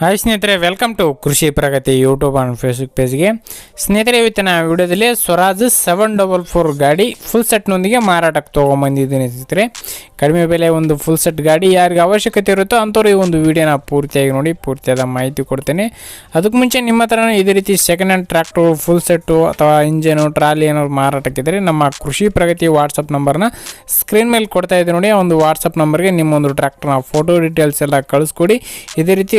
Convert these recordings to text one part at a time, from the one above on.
Hi ಸ್ನೇಹಿತರೆ welcome to Krishi Pragati YouTube and Facebook ಪೇಜ್ಗೆ ಸ್ನೇಹಿತರೆ, ಇವತ್ತಿನ ವಿಡಿಯೋದಲ್ಲಿ ಸ್ವರಾಜ್ ಸೆವೆನ್ ಡಬಲ್ ಫೋರ್ ಗಾಡಿ ಫುಲ್ ಸೆಟ್ನೊಂದಿಗೆ ಮಾರಾಟಕ್ಕೆ ತೊಗೊಂಬಂದಿದ್ದೀನಿ ಸ್ನೇಹಿತರೆ. ಕಡಿಮೆ ಬೆಲೆ ಒಂದು ಫುಲ್ ಸೆಟ್ ಗಾಡಿ ಯಾರಿಗೆ ಅವಶ್ಯಕತೆ ಇರುತ್ತೋ ಅಂಥವ್ರು ಈ ಒಂದು ವಿಡಿಯೋನ ಪೂರ್ತಿಯಾಗಿ ನೋಡಿ, ಪೂರ್ತಿಯಾದ ಮಾಹಿತಿ ಕೊಡ್ತೇನೆ. ಅದಕ್ಕೆ ಮುಂಚೆ ನಿಮ್ಮ ಹತ್ರನೂ ಇದೇ ರೀತಿ second hand tractor full set ಅಥವಾ ಇಂಜನು ಟ್ರಾಲಿ ಏನಾದ್ರು ಮಾರಾಟಕ್ಕಿದ್ದರೆ ನಮ್ಮ ಕೃಷಿ ಪ್ರಗತಿ ವಾಟ್ಸಪ್ ನಂಬರ್ನ ಸ್ಕ್ರೀನ್ ಮೇಲೆ ಕೊಡ್ತಾ ಇದ್ದೀನಿ ನೋಡಿ, ಆ ಒಂದು ವಾಟ್ಸಪ್ ನಂಬರ್ಗೆ ನಿಮ್ಮೊಂದು ಟ್ರ್ಯಾಕ್ಟ್ರನ್ನ ಫೋಟೋ ಡೀಟೇಲ್ಸ್ ಎಲ್ಲ ಕಳಿಸ್ಕೊಡಿ. ಇದೇ ರೀತಿ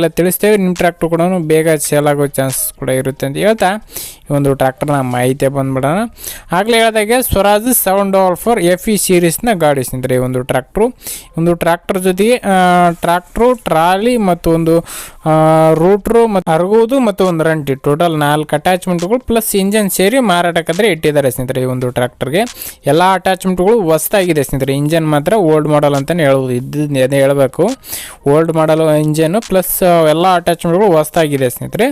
ರೈತರಿಗೆಲ್ಲ ತಿಳಿಸ್ತೇವೆ. ನಿಮ್ಮ ಟ್ರ್ಯಾಕ್ಟರ್ ಕೂಡ ಬೇಗ ಸೇಲ್ ಆಗೋ ಚಾನ್ಸ್ ಕೂಡ ಇರುತ್ತೆ ಅಂತ ಹೇಳ್ತಾ, ಈ ಒಂದು ಟ್ರ್ಯಾಕ್ಟರ್ನ ಮಾಹಿತಿ ಬಂದ್ಬಿಡೋಣ. ಆಗಲೇ ಹೇಳಿದಾಗೆ Swaraj seven double four F E ಸೀರೀಸ್ನ ಗಾಡಿ ಸ್ನೇಹಿತರೆ, ಈ ಒಂದು ಟ್ರ್ಯಾಕ್ಟ್ರು ಒಂದು ಟ್ರ್ಯಾಕ್ಟರ್ ಜೊತೆಗೆ ಟ್ರ್ಯಾಕ್ಟ್ರು ಟ್ರಾಲಿ ಮತ್ತು ಒಂದು ರೂಟ್ರು ಮತ್ತು ಅರಗುವುದು ಮತ್ತು ಒಂದು ರಂಟಿ ಟೋಟಲ್ ನಾಲ್ಕು ಅಟ್ಯಾಚ್ಮೆಂಟ್ಗಳು ಪ್ಲಸ್ ಇಂಜನ್ ಸೇರಿ ಮಾರಾಟಕ್ಕಾದ್ರೆ ಇಟ್ಟಿದ್ದಾರೆ ಸ್ನೇಹಿತರೆ ಈ ಒಂದು ಟ್ರ್ಯಾಕ್ಟರ್ಗೆ ಎಲ್ಲ ಅಟ್ಯಾಚ್ಮೆಂಟ್ಗಳು ಹೊಸ್ದಾಗಿದೆ ಸ್ನೇಹಿತರೆ. ಇಂಜನ್ ಮಾತ್ರ ಓಲ್ಡ್ ಮಾಡಲ್ ಅಂತಲೇ ಹೇಳ್ಬೋದು ಇದ್ದು ಅದೇ ಹೇಳಬೇಕು. ಓಲ್ಡ್ ಮಾಡಲ್ ಇಂಜನ್ನು ಪ್ಲಸ್ ಎಲ್ಲ ಅಟ್ಯಾಚ್ಮೆಂಟ್ಗಳು ಹೊಸ್ತಾಗಿದೆ ಸ್ನೇಹಿತರೆ.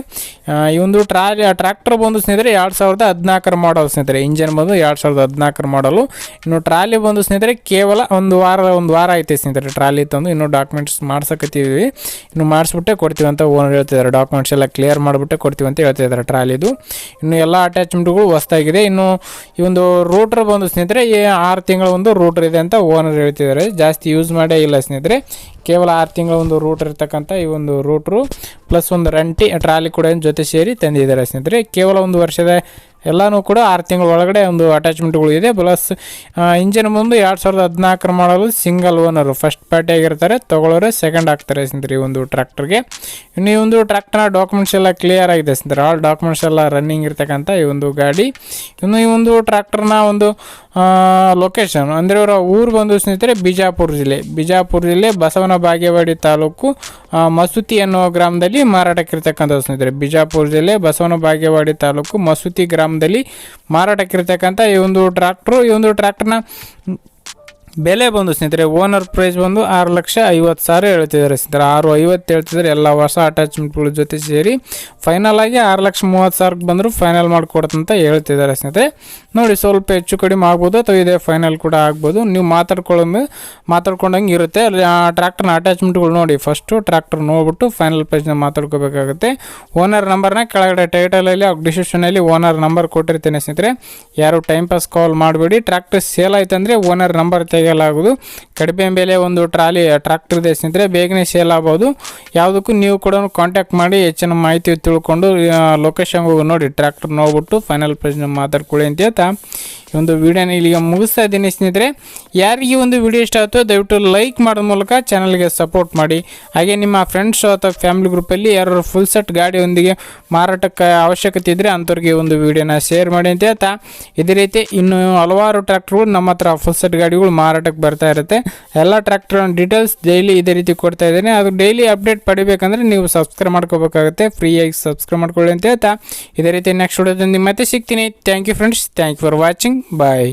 ಈ ಒಂದು ಟ್ರಾಲಿ ಟ್ರ್ಯಾಕ್ಟರ್ ಬಂದು ಸ್ನೇಹಿತರೆ ಎರಡು ಸಾವಿರದ ಹದಿನಾಲ್ಕರ ಮಾಡಲ್ ಸ್ನೇಹಿತರೆ. ಇಂಜನ್ ಬಂದು ಎರಡು ಸಾವಿರದ ಹದಿನಾಲ್ಕರ ಮಾಡಲು ಇನ್ನು ಟ್ರಾಲಿ ಬಂದು ಸ್ನೇಹಿತರೆ ಕೇವಲ ಒಂದು ವಾರ ಒಂದು ವಾರ ಐತೆ ಸ್ನೇಹಿತರೆ ಟ್ರಾಲಿ ತಂದು. ಇನ್ನೂ ಡಾಕ್ಯುಮೆಂಟ್ಸ್ ಮಾಡ್ಸಕತ್ತೀವಿ. ಇನ್ನು ಮಾಡಿಸ್ಬಿಟ್ಟೆ ಕೊಡ್ತೀವಿ ಅಂತ ಓನರ್ ಹೇಳ್ತಿದ್ದಾರೆ. ಡಾಕ್ಯುಮೆಂಟ್ಸ್ ಎಲ್ಲ ಕ್ಲಿಯರ್ ಮಾಡಿಬಿಟ್ಟೆ ಕೊಡ್ತೀವಿ ಅಂತ ಹೇಳ್ತಿದ್ದಾರೆ ಟ್ರಾಲಿದು. ಇನ್ನು ಎಲ್ಲ ಅಟ್ಯಾಚ್ಮೆಂಟ್ಗಳು ಹೊಸ್ತಾಗಿದೆ ಇನ್ನು ಈ ಒಂದು ರೂಟ್ರ್ ಬಂದು ಸ್ನೇಹಿತರೆ ಆರು ತಿಂಗಳ ಒಂದು ರೂಟ್ರ್ ಇದೆ ಅಂತ ಓನರ್ ಹೇಳ್ತಿದ್ದಾರೆ. ಜಾಸ್ತಿ ಯೂಸ್ ಮಾಡೇ ಇಲ್ಲ ಸ್ನೇಹಿತರೆ. ಕೇವಲ ಆರು ತಿಂಗಳ ಒಂದು ರೂಟ್ ಇರ್ತಕ್ಕಂಥ ಈ ಒಂದು ರೂಟ್ರು ಪ್ಲಸ್ ಒಂದು ರಂಟಿ, ಟ್ರಾಲಿ ಕೂಡ ಜೊತೆ ಸೇರಿ ತಂದಿದ್ದಾರೆ ಸ್ನೇಹಿತರೆ. ಕೇವಲ ಒಂದು ವರ್ಷದ ಎಲ್ಲನೂ ಕೂಡ ಆರು ತಿಂಗಳ ಒಳಗಡೆ ಒಂದು ಅಟ್ಯಾಚ್ಮೆಂಟ್ಗಳು ಇದೆ. ಪ್ಲಸ್ ಇಂಜಿನ್ ಮುಂದೆ ಎರಡು ಸಾವಿರದ ಹದಿನಾಲ್ಕರ ಮಾಡಲು ಸಿಂಗಲ್ ಓನರು ಫಸ್ಟ್ ಪಾರ್ಟಿ ಆಗಿರ್ತಾರೆ ತೊಗೊಳೋರೆ ಸೆಕೆಂಡ್ ಆಗ್ತಾರೆ ಸ್ನೇಹಿತರೆ ಈ ಒಂದು ಟ್ರ್ಯಾಕ್ಟರ್ಗೆ ಇನ್ನು ಈ ಒಂದು ಟ್ರ್ಯಾಕ್ಟರ್ನ ಡಾಕ್ಯುಮೆಂಟ್ಸ್ ಎಲ್ಲ ಕ್ಲಿಯರ್ ಆಗಿದೆ ಸ್ನೇಹಿತರೆ. ಆಲ್ ಡಾಕ್ಯುಮೆಂಟ್ಸ್ ಎಲ್ಲ ರನ್ನಿಂಗ್ ಇರ್ತಕ್ಕಂಥ ಈ ಒಂದು ಗಾಡಿ. ಇನ್ನು ಈ ಒಂದು ಟ್ರ್ಯಾಕ್ಟರ್ನ ಒಂದು ಲೊಕೇಶನ್ ಅಂದರೆ ಅವರ ಊರು ಬಂದು ಸ್ನೇಹಿತರೆ ಬಿಜಾಪುರ ಜಿಲ್ಲೆ. ಬಿಜಾಪುರ ಜಿಲ್ಲೆ ಬಸವನ ಬಾಗೇವಾಡಿ ತಾಲೂಕು ಮಸೂತಿ ಅನ್ನೋ ಗ್ರಾಮದಲ್ಲಿ ಮಾರಾಟಕ್ಕಿರ್ತಕ್ಕಂಥ ಸ್ನೇಹಿತರೆ. ಬಿಜಾಪುರ ಜಿಲ್ಲೆ, ಬಸವನ ಬಾಗೇವಾಡಿ ತಾಲೂಕು, ಮಸೂತಿ ಗ್ರಾಮದಲ್ಲಿ ಮಾರಾಟಕ್ಕಿರ್ತಕ್ಕಂಥ ಈ ಒಂದು ಟ್ರ್ಯಾಕ್ಟ್ರು ಈ ಒಂದು ಟ್ರ್ಯಾಕ್ಟರ್ನ ಬೆಲೆ ಬಂದು ಸ್ನೇಹಿತರೆ ಓನರ್ ಪ್ರೈಸ್ ಬಂದು ಆರು ಲಕ್ಷ ಐವತ್ತು ಸಾವಿರ ಹೇಳ್ತಿದ್ದಾರೆ ಸ್ನೇಹಿತರೆ. ಆರು, ಐವತ್ತು ಹೇಳ್ತಿದ್ದಾರೆ. ಎಲ್ಲ ಹೊಸ ಅಟ್ಯಾಚ್ಮೆಂಟ್ಗಳ ಜೊತೆ ಸೇರಿ ಫೈನಲ್ ಆಗಿ ಆರು ಲಕ್ಷ ಮೂವತ್ತು ಸಾವಿರಕ್ಕೆ ಬಂದರೂ ಫೈನಲ್ ಮಾಡಿಕೊಡ್ತಂತ ಹೇಳ್ತಿದ್ದಾರೆ ಸ್ನೇಹಿತರೆ. ನೋಡಿ, ಸ್ವಲ್ಪ ಹೆಚ್ಚು ಕಡಿಮೆ ಆಗ್ಬೋದು ಅಥವಾ ಇದೇ ಫೈನಲ್ ಕೂಡ ಆಗ್ಬೋದು. ನೀವು ಮಾತಾಡ್ಕೊಳ್ಳೋದು ಮಾತಾಡ್ಕೊಂಡಂಗೆ ಇರುತ್ತೆ. ಅಲ್ಲಿ ಆ ಟ್ರ್ಯಾಕ್ಟರ್ನ ಅಟ್ಯಾಚ್ಮೆಂಟ್ಗಳು ನೋಡಿ ಫಸ್ಟು ಟ್ರ್ಯಾಕ್ಟರ್ ನೋಡ್ಬಿಟ್ಟು ಫೈನಲ್ ಪ್ರೈಸ್ನ ಮಾತಾಡ್ಕೋಬೇಕಾಗುತ್ತೆ. ಓನರ್ ನಂಬರ್ನ ಕೆಳಗಡೆ ಟೈಟಲಲ್ಲಿ ಡಿಸ್ಕ್ರಿಪ್ಷನಲ್ಲಿ ಓನರ್ ನಂಬರ್ ಕೊಟ್ಟಿರ್ತೇನೆ ಸ್ನೇಹಿತರೆ. ಯಾರು ಟೈಮ್ ಪಾಸ್ ಕಾಲ್ ಮಾಡಬೇಡಿ. ಟ್ರ್ಯಾಕ್ಟರ್ ಸೇಲ್ ಆಯ್ತು ಅಂದರೆ ಓನರ್ ನಂಬರ್ ತೆಗೆಯಲಾಗೋದು ಕಡಿಮೆ ಬೆಲೆ ಒಂದು ಟ್ರಾಲಿ ಟ್ರಾಕ್ಟರ್ ಇದೆ ಸ್ನೇಹಿತರೆ ಬೇಗನೆ ಸೇಲ್ ಆಗ್ಬೋದು. ಯಾವುದಕ್ಕೂ ನೀವು ಕೂಡ ಕಾಂಟ್ಯಾಕ್ಟ್ ಮಾಡಿ ಹೆಚ್ಚಿನ ಮಾಹಿತಿ ತಿಳ್ಕೊಂಡು ಲೊಕೇಶನ್ ಹೋಗಿ ನೋಡಿ ಟ್ರ್ಯಾಕ್ಟರ್ ನೋಡ್ಬಿಟ್ಟು ಫೈನಲ್ ಪ್ರೈಸ್ನ ಮಾತಾಡ್ಕೊಳ್ಳಿ ಅಂತ ಹೇಳ್ತಾ. ಈ ಒಂದು ವಿಡಿಯೋನ ಇಲ್ಲಿಗೆ ಮುಗಿಸ್ತಾ ಇದ್ದೀನಿ ಸ್ನೇಹಿತರೆ. ಯಾರಿಗೆ ಒಂದು ವಿಡಿಯೋ ಇಷ್ಟ ಆಯಿತು ದಯವಿಟ್ಟು ಲೈಕ್ ಮಾಡೋ ಮೂಲಕ ಚಾನಲ್ಗೆ ಸಪೋರ್ಟ್ ಮಾಡಿ. ಹಾಗೆ ನಿಮ್ಮ ಫ್ರೆಂಡ್ಸ್ ಅಥವಾ ಫ್ಯಾಮಿಲಿ ಗ್ರೂಪಲ್ಲಿ ಯಾರು ಫುಲ್ ಸೆಟ್ ಗಾಡಿಯೊಂದಿಗೆ ಮಾರಾಟಕ್ಕೆ ಅವಶ್ಯಕತೆ ಇದ್ದರೆ ಅಂಥವ್ರಿಗೆ ಒಂದು ವಿಡಿಯೋನ ಶೇರ್ ಮಾಡಿ ಅಂತ ಹೇಳ್ತಾ. ಇದೇ ರೀತಿ ಇನ್ನು ಹಲವಾರು ಟ್ರ್ಯಾಕ್ಟರ್ಗಳು ನಮ್ಮ ಹತ್ರ ಫುಲ್ ಸೆಟ್ ಗಾಡಿಗಳು ಮಾರಾಟಕ್ಕೆ ಬರ್ತಾ ಇರುತ್ತೆ. ಎಲ್ಲ ಟ್ರ್ಯಾಕ್ಟರ್ ಡೀಟೇಲ್ಸ್ ಡೈಲಿ ಇದೇ ರೀತಿ ಕೊಡ್ತಾ ಇದ್ದೇನೆ. ಅದು ಡೈಲಿ ಅಪ್ಡೇಟ್ ಪಡಿಬೇಕಂದ್ರೆ ನೀವು ಸಬ್ಸ್ಕ್ರೈಬ್ ಮಾಡ್ಕೋಬೇಕಾಗುತ್ತೆ. ಫ್ರೀಯಾಗಿ ಸಬ್ಸ್ಕ್ರೈಬ್ ಮಾಡ್ಕೊಳ್ಳಿ ಅಂತ ಹೇಳ್ತಾ. ಇದೇ ರೀತಿ ನೆಕ್ಸ್ಟ್ ವಿಡಿಯೋದಲ್ಲಿ ಮತ್ತೆ ಸಿಗ್ತೀನಿ. Thank you friends thank you for watching bye